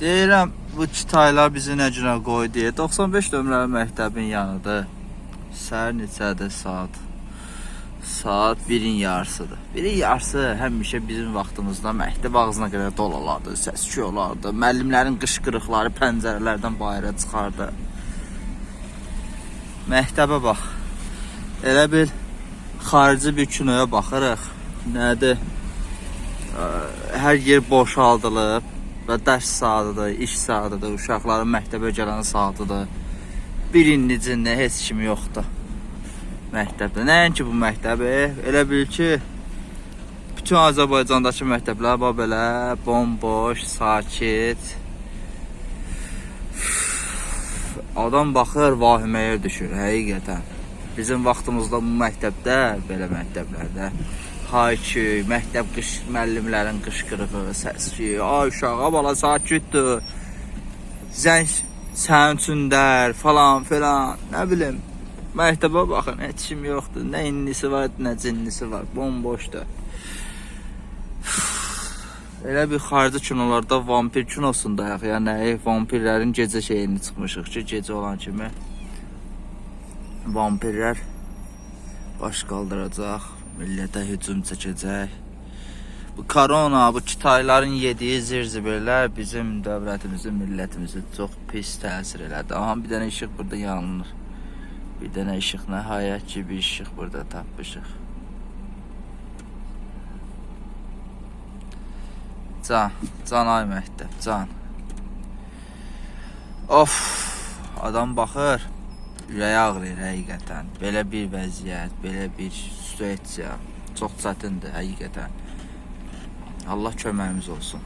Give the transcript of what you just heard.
Deyirəm bu kitaylar bizi nə qoydu deyə 95 nömrəli məktəbin yanıdır. Səhər neçədir saat? Saat 1-in yarısıdır. 1-in yarısı həmişə bizim vaxtımızda məktəb ağzına qədər dolalardı, səs-küy olardı. Müəllimlərin qışqırıqları pəncərələrdən bayıra çıxardı. Məktəbə bax. Elə bir xarici bir kinoya baxırıq. Nədir? Hər yer boşaldılıb və dərs saatıdır, iş saatıdır, uşaqların məktəbə gələn saatıdır. Birinin nicində heç kim yoxdur. Məktəbdə. Nəinki bu məktəbi, elə bil ki, bütün Azərbaycandakı məktəblər bax belə bomboş, sakit. Adam baxır, vahiməyə düşür həqiqətən. Bizim vaxtımızda bu məktəbdə, belə məktəblərdə hay-küy, məktəb qış müəllimlərin qışqırığı, səs-küy, ay uşağa bala sakitdir. Zəng sənin üçündər falan filan, nə bilim. Məktəbə baxın, heç kim yoxdur. Nə innisi var, nə cinnisi var. Bomboşdur. Elə bir xarici kinolarda vampir kinosundayıq. Yəni vampirlərin gecə şeyini çıxmışıq ki, gecə olan kimi vampirlər baş qaldıracaq, millətə hücum çəkəcək. Bu korona, bu kitayların yediyi zirzibillər bizim dövlətimizin, millətimizin çox pis təsir elədi. Aha bir dənə işıq burada yanılır. Bir dənə işıq nəhayət ki bir işıq burada tapmışıq. Can, can ay məktəb, can. Of, adam baxır, ürəyi ağrıyır həqiqətən. Belə bir vəziyyət, belə bir situasiya çox çətindir həqiqətən. Allah köməyimiz olsun.